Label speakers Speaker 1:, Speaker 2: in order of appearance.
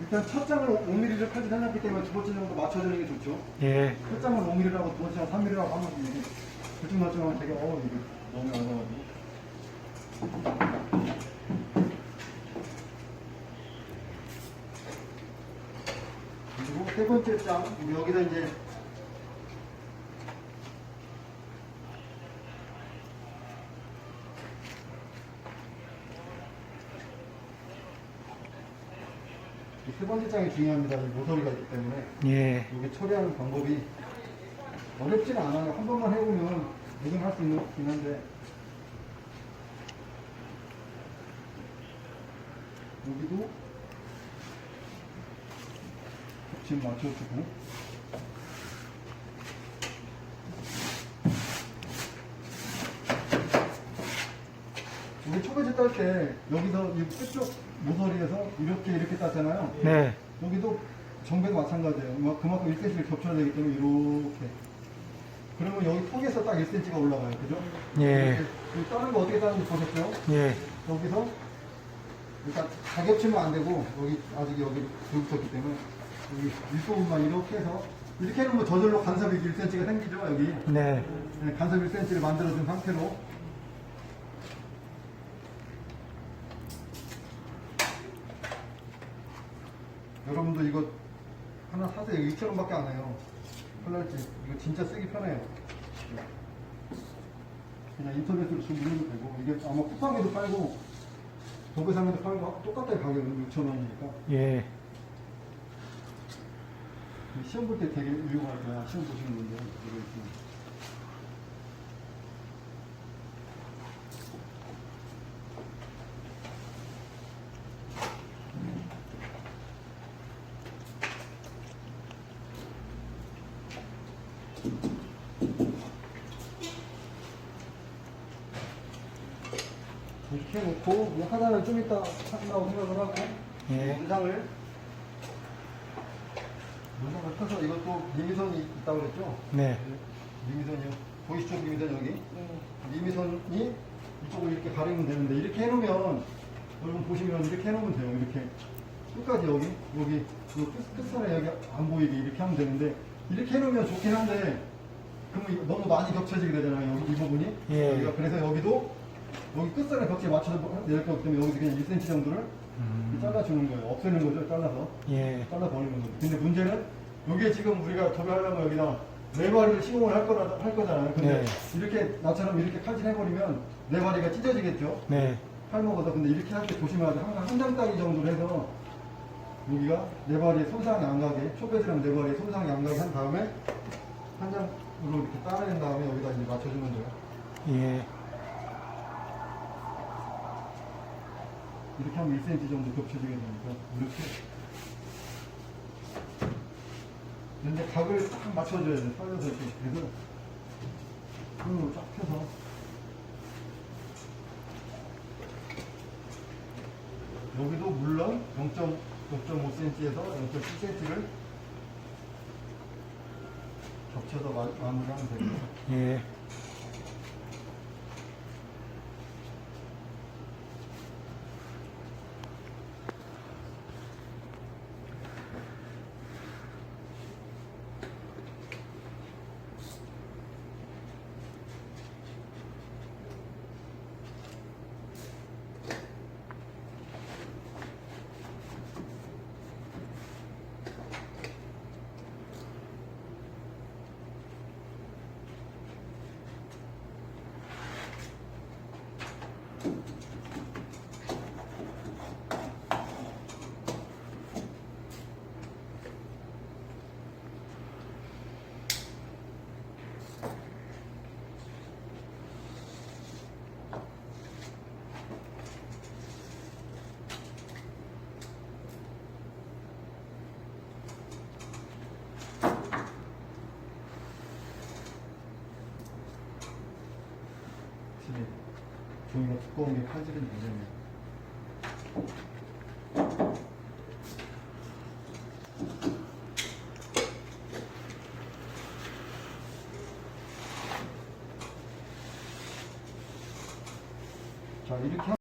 Speaker 1: 일단 첫 장을 5mm를 칼질 해놨기 때문에 두 번째 정도 맞춰주는 게 좋죠.
Speaker 2: 예.
Speaker 1: 첫 장을 5mm라고 두 번째 장 3mm라고 하면 이게 들쭉날쭉하면 되게 어 이거 너무 얇아가지고. 그리고 세 번째 장 여기다 이제 세 번째 장이 중요합니다. 이 모서리가 있기 때문에
Speaker 2: 예.
Speaker 1: 이게 처리하는 방법이 어렵지는 않아요. 한 번만 해보면 누구나 할 수 있는 긴 한데 여기도 지금 맞춰주고 우리 초배제 딸때 여기서 이 끝쪽 모서리에서 이렇게 이렇게 땄잖아요.
Speaker 2: 네.
Speaker 1: 여기도 정배도 마찬가지예요. 뭐 그만큼 1cm를 겹쳐야 되기 때문에 이렇게. 그러면 여기 턱에서 딱 1cm가 올라가요. 그죠?
Speaker 2: 예.
Speaker 1: 이렇게 다른 거 어떻게 따는지 보셨어요?
Speaker 2: 예.
Speaker 1: 여기서 일단 다 겹치면 안 되고 여기 아직 여기 불붙었기 때문에 여기 윗부분만 이렇게 해서 이렇게 해놓으면 저절로 간섭이 1cm가 생기죠 여기
Speaker 2: 네.
Speaker 1: 네, 간섭 1cm를 만들어준 상태로 여러분도 이거 하나 사세요. 이거 2,000원밖에 안 해요. 플라이트. 이거 진짜 쓰기 편해요. 그냥 인터넷으로 주문해도 되고, 이게 아마 쿠팡에도 팔고, 도배상에도 팔고, 똑같아요. 가격은 6,000원이니까.
Speaker 2: 예.
Speaker 1: 시험 볼 때 되게 유용할 거야. 시험 보시는 분들. 이거 있으면. 이렇게 놓고 이 하나는 좀 이따 한다고 생각을 하고
Speaker 2: 예.
Speaker 1: 문상을 문상을 펴서 이것도 미미선이 있다고 그랬죠?
Speaker 2: 네.
Speaker 1: 미미선이요. 보이시죠? 미미선 여기. 미미선이 이쪽을 이렇게 가리면 되는데 이렇게 해놓으면 여러분 보시면 이렇게 해놓으면 돼요. 이렇게 끝까지 여기 여기 그 끝, 끝선에 여기 안 보이게 이렇게 하면 되는데 이렇게 해놓으면 좋긴 한데 그러면 너무 많이 겹쳐지게 되잖아요. 여기 이 부분이.
Speaker 2: 예.
Speaker 1: 여기가 그래서 여기도 여기 끝선에 겹치에 맞춰서 낼 거기 때문에 여기서 그냥 1cm 정도를
Speaker 2: 음.
Speaker 1: 잘라주는 거예요. 없애는 거죠. 잘라서.
Speaker 2: 예.
Speaker 1: 잘라버리는 거죠. 근데 문제는 여기에 지금 우리가 도배하려면 여기다 네 마리를 시공을 할, 거라, 할 거잖아요. 근데
Speaker 2: 네.
Speaker 1: 이렇게 나처럼 이렇게 칼질해버리면 네 마리가 찢어지겠죠.
Speaker 2: 네.
Speaker 1: 팔먹어서 근데 이렇게 할 때 조심해야 돼. 항상 한 장 따기 정도로 해서 여기가 네 마리에 손상이 안 가게 초배지랑 네 마리에 손상이 안 가게 한 다음에 한 장으로 이렇게 따내는 다음에 여기다 이제 맞춰주면 돼요.
Speaker 2: 예.
Speaker 1: 하면 1cm 정도 겹쳐지게 되니까 이렇게. 근데 각을 딱 맞춰줘야 돼 살려서 이렇게 그래서. 손으로 쫙 펴서. 여기도 물론 0.5cm에서 0.7cm를 겹쳐서 마, 마무리하면 됩니다.
Speaker 2: 예.
Speaker 1: 확실히 종이가 두꺼운 게 칼질은 문제네요 자 이렇게